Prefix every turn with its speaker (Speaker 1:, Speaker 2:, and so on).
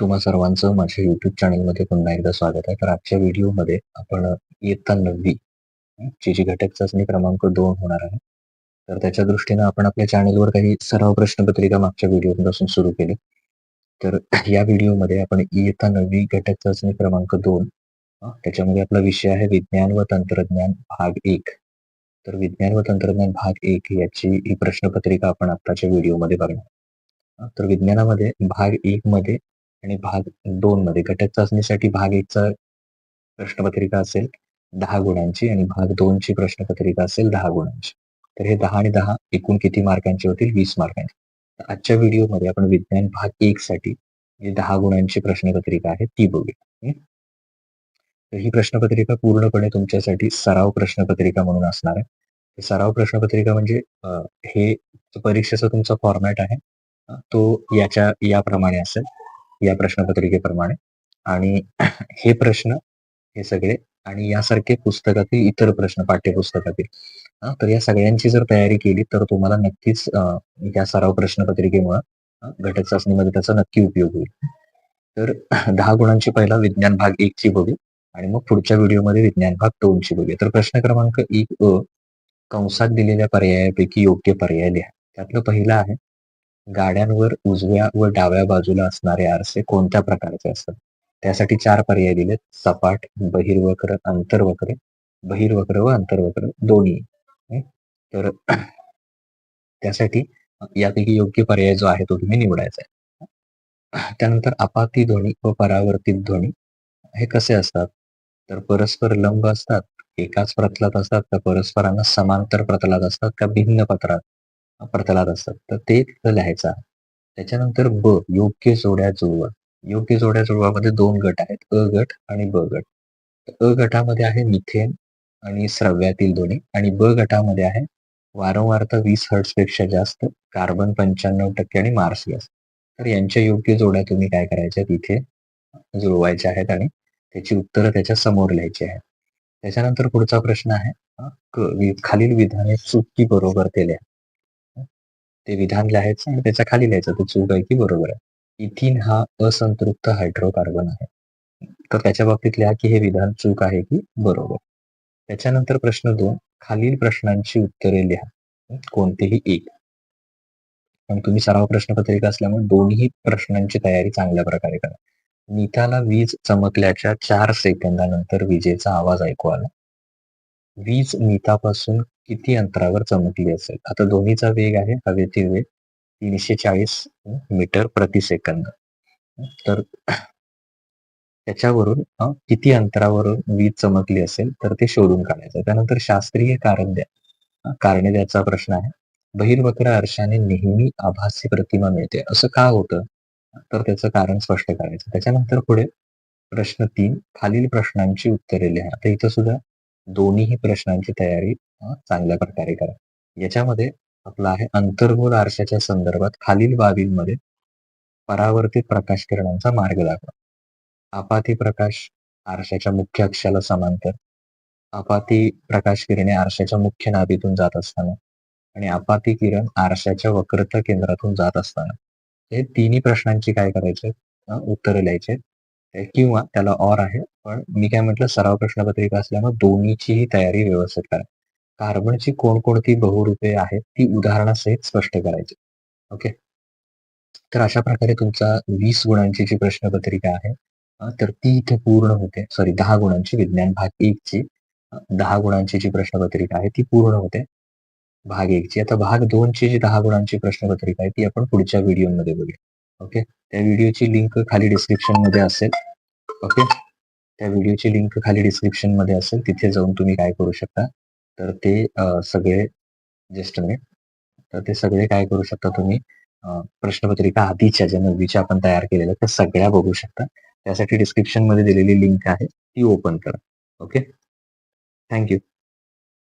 Speaker 1: तुम्हा सर्वांचं माझ्या युट्यूब चॅनलमध्ये पुन्हा एकदा स्वागत आहे. तर आजच्या व्हिडिओमध्ये आपण इयत्ता नववी ची जी घटक चाचणी क्रमांक दोन होणार आहे. तर त्याच्या दृष्टीनं आपण आपल्या चॅनलवर काही सराव प्रश्नपत्रिका मागच्या व्हिडिओपासून सुरू केली. तर या व्हिडिओमध्ये आपण इयत्ता नववी घटक चाचणी क्रमांक दोन त्याच्यामध्ये आपला विषय आहे विज्ञान व तंत्रज्ञान भाग एक तर विज्ञान व तंत्रज्ञान भाग एक याची ही प्रश्नपत्रिका आपण आत्ताच्या व्हिडिओमध्ये बघणार. तर विज्ञानामध्ये भाग एक मध्ये आणि भाग दोन मध्ये घटक चाचणीसाठी भाग 1 चा प्रश्नपत्रिका असेल दहा गुणांची आणि भाग दोनची प्रश्नपत्रिका असेल दहा गुणांची. तर हे दहा आणि दहा एकूण किती मार्कांचे होतील? वीस मार्कांचे. तर आजच्या व्हिडिओमध्ये आपण विज्ञान भाग एक साठी जी दहा गुणांची प्रश्नपत्रिका आहे ती बघूया. तर ही प्रश्नपत्रिका पूर्णपणे तुमच्यासाठी सराव प्रश्नपत्रिका म्हणून असणार आहे. सराव प्रश्नपत्रिका म्हणजे हे परीक्षेचा तुमचा फॉर्मॅट आहे. तो याच्या याप्रमाणे असेल. या प्रश्नपत्रिकेप्रमाणे आणि हे प्रश्न हे सगळे आणि यासारखे पुस्तकातील इतर प्रश्न पाठ्यपुस्तकातील. तर या सगळ्यांची जर तयारी केली तर तुम्हाला नक्कीच या सराव प्रश्नपत्रिकेमुळं घटक चाचणीमध्ये त्याचा नक्की उपयोग होईल. तर दहा गुणांची पहिला विज्ञान भाग एक ची बघू आणि मग पुढच्या व्हिडिओमध्ये विज्ञान भाग दोन ची बघूया. तर प्रश्न क्रमांक एक अ, कंसात दिलेल्या पर्यायापैकी योग्य पर्याय लिहा. त्यातलं पहिलं आहे गाड्यांवर उजव्या व डाव्या बाजूला असणारे आरसे कोणत्या प्रकारचे असतात? त्यासाठी चार पर्याय दिलेत. सपाट, बहिर्वक्र, अंतर्वक्र, बहिर्वक्र व अंतर्वक्र दोन्ही. तर त्यासाठी यापैकी योग्य पर्याय जो आहे तो तुम्ही निवडायचा आहे. त्यानंतर अपाती ध्वनी व परावर्तित ध्वनी हे कसे असतात? तर परस्पर लंब असतात, एकाच प्रतलात असतात का परस्परांना समांतर प्रतलात असतात का भिन्न पत्रात प्रतलात असतात. तर ते तिथं लिहायचं त्याच्यानंतर ब योग्य जोड्या जुळवा. योग्य जोड्या जुळवामध्ये दोन गट आहेत. अ गट आणि ब गट. अ गटामध्ये आहे मिथेन आणि श्रव्यातील दोन्ही आणि ब गटामध्ये आहे वारंवारता वीस हर्ट्सपेक्षा जास्त, कार्बन 95% आणि मार्स गॅस. तर यांच्या योग्य जोड्या तुम्ही काय करायच्या तिथे जुळवायच्या आहेत आणि त्याची उत्तरं त्याच्यासमोर लिहायची आहेत. त्याच्यानंतर पुढचा प्रश्न आहे क खालील विधाने चुकी बरोबर केल्या ते विधान लिहायचं आणि त्याच्याखाली लिहायचं ते चूक आहे की बरोबर आहे. इथिन हा असंतृप्त हायड्रोकार्बन आहे. तर त्याच्या बाबतीत लिहा की हे विधान चूक आहे की बरोबर. त्याच्यानंतर प्रश्न दोन खालील प्रश्नांची उत्तरे लिहा. कोणतेही एक. पण तुम्ही सराव प्रश्नपत्रिका असल्यामुळे दोन्ही प्रश्नांची तयारी चांगल्या प्रकारे करा. नीताला वीज चमकल्याच्या चार सेकंदानंतर विजेचा आवाज ऐकू आला. वीज नीतापासून किती अंतरावर चमकली असेल? आता दोन्हीचा वेग आहे हवेतील वेग 340 मीटर प्रति सेकंद. तर त्याच्यावरून किती अंतरावरून वीज चमकली असेल तर ते शोधून काढायचं. त्यानंतर शास्त्रीय कारण द्या. कारणे द्यायचा प्रश्न आहे. बहिर्वक्र आरशाने नेहमी आभासी प्रतिमा मिळते. असं का होतं? तर त्याचं कारण स्पष्ट करायचं. त्याच्यानंतर पुढे प्रश्न तीन खालील प्रश्नांची उत्तरे लिहा. आता इथं सुद्धा दोन्हीही प्रश्नांची तयारी चांगल्या प्रकारे करा. याच्यामध्ये आपला आहे अंतर्गोल आरशाच्या संदर्भात खालील बाबींमध्ये परावर्तित प्रकाश किरणांचा मार्ग दाखवा. आपाती प्रकाश आरशाच्या मुख्य अक्षाला समांतर, आपाती प्रकाश किरणे आरशाच्या मुख्य नाभीतून जात असताना आणि आपाती किरण आरशाच्या वक्रता केंद्रातून जात असताना. हे तिन्ही प्रश्नांची काय करायचे उत्तर उत्तरं किंवा त्याला ऑर आहे. पण मी काय म्हटलं सराव प्रश्नपत्रिका असल्यामुळे दोन्हीचीही तयारी व्यवस्थित करा. कार्बनची कोणकोणती बहुरूपे आहेत ती उदाहरणासहित स्पष्ट करायची. ओके. तर अशा प्रकारे तुमचा वीस गुणांची जी प्रश्नपत्रिका आहे तर ती इथे पूर्ण होते. सॉरी दहा गुणांची विज्ञान भाग एक ची दहा गुणांची जी प्रश्नपत्रिका आहे ती पूर्ण होते. भाग एक ची. आता भाग दोन ची जी दहा गुणांची प्रश्नपत्रिका आहे ती आपण पुढच्या व्हिडिओमध्ये बघूया. ओके. त्या व्हिडिओची लिंक खाली डिस्क्रिप्शनमध्ये असेल. ओके. त्या व्हिडिओची लिंक खाली डिस्क्रिप्शनमध्ये असेल. तिथे जाऊन तुम्ही काय करू शकता तर ते सगळे जस्ट अ तर ते सगळे काय करू शकता तुम्ही प्रश्नपत्रिका आधीच्या ज्या नववीच्या आपण तयार केलेल्या त्या सगळ्या बघू शकता. त्यासाठी डिस्क्रिप्शनमध्ये दिलेली लिंक आहे ती ओपन करा. ओके. Thank you.